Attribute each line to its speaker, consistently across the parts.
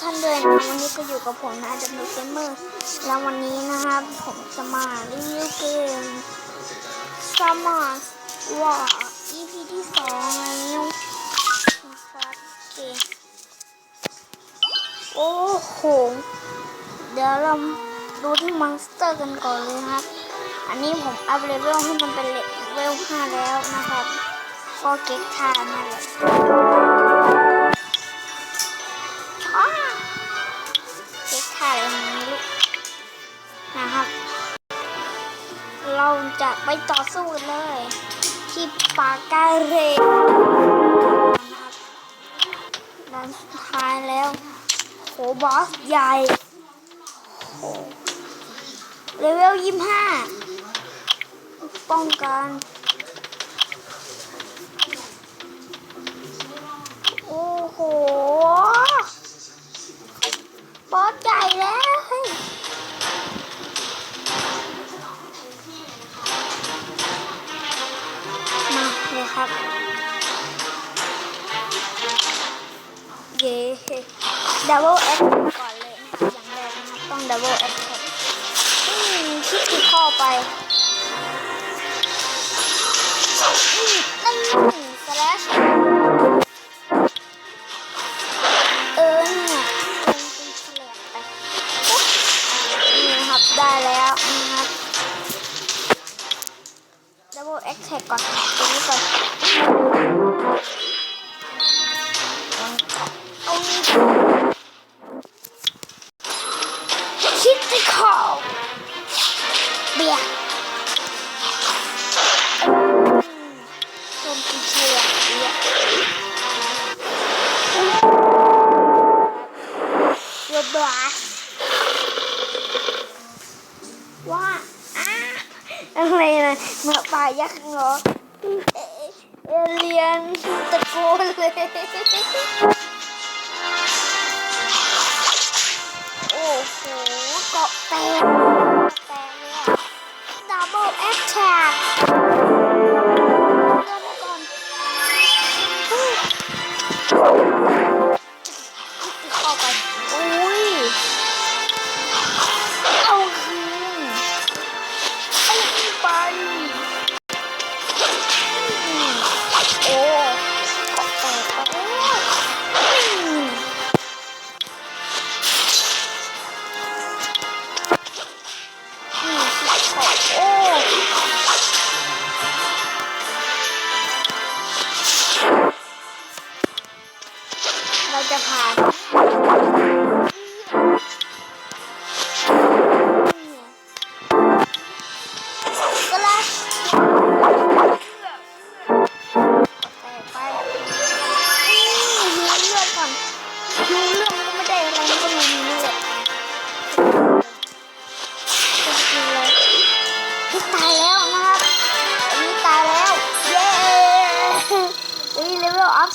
Speaker 1: ท่านด้วยนะวันนี้ก็อยู่กับผมนะดัมเบิลเกมเมอร์แล้ววันนี้นะครับผมจะมารีวิวเกม Summer War EP ที่สองแล้วนะครับเกมโอ้โห เดี๋ยวเราดูที่มอนสเตอร์กันก่อนเลยครับ อันนี้ผมอัพเลเวลให้มันเป็นเลเวล5แล้วนะครับก็เก็ตทามาเลย นะครับ เราจะไปต่อสู้เลย ที่ปาการเรนะครับด้นสุดท้ายแล้ว โหบอสใหญ่เลเวลยี่ห้าป้องกัน ดับเบิลเอ็กก่อนเลยนะอย่างแรกนะครับต้องดับเบิลเอ็กอืมคลิกที่ข้าไปอืมนั่นสแลชเออเนี่ยเป็นเป็นแฉลบไปปุ๊บนี่ครับได้แล้วนะครับดับเบิลเอ็กแท็กก่อนตรงนี้ก่อนเเชียเนี่ยเรือบลาว่าอ้าอะไรนะมื่อป่ายักษ์เหรอเอเลียนตะโกนเลยโอ้โหเกาะแตกแตกเลยอะดับเบิลแอคแท็ก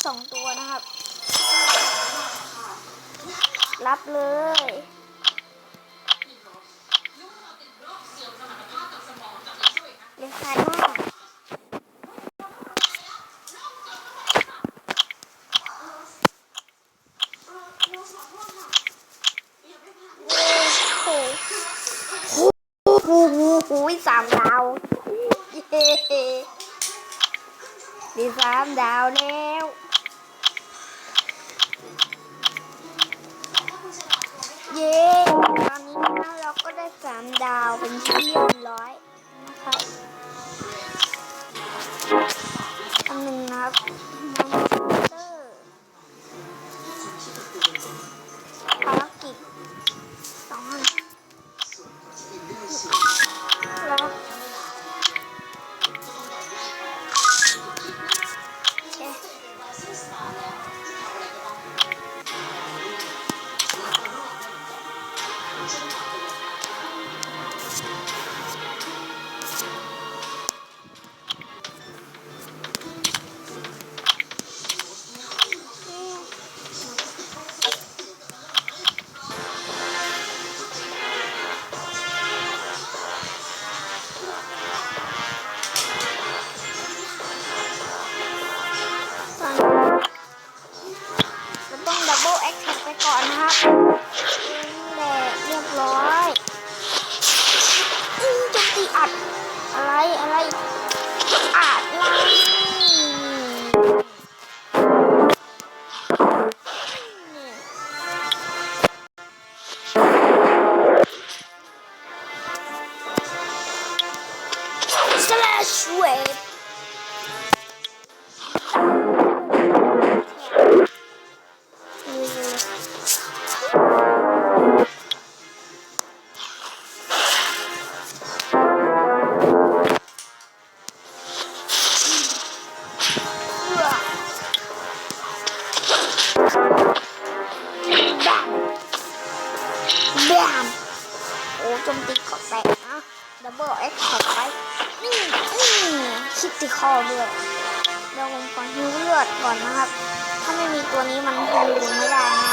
Speaker 1: สองตัวนะครับ รับเลยเรียนคายมากโอ้โหโอ้โหสามดาวเย้ดีสามดาวแล้ว เย้ตอนนี้นะเราก็ได้สามดาวเป็นที่เรียบร้อยนะครับอันหนึ่งนะครับ สแลชเวฟแบมโอ้โนี่นี่คิดติคอด้วยเดี๋ยวผมขอฮิวเลือดก่อนนะครับ ถ้าไม่มีตัวนี้มันฮิวไม่ได้นะ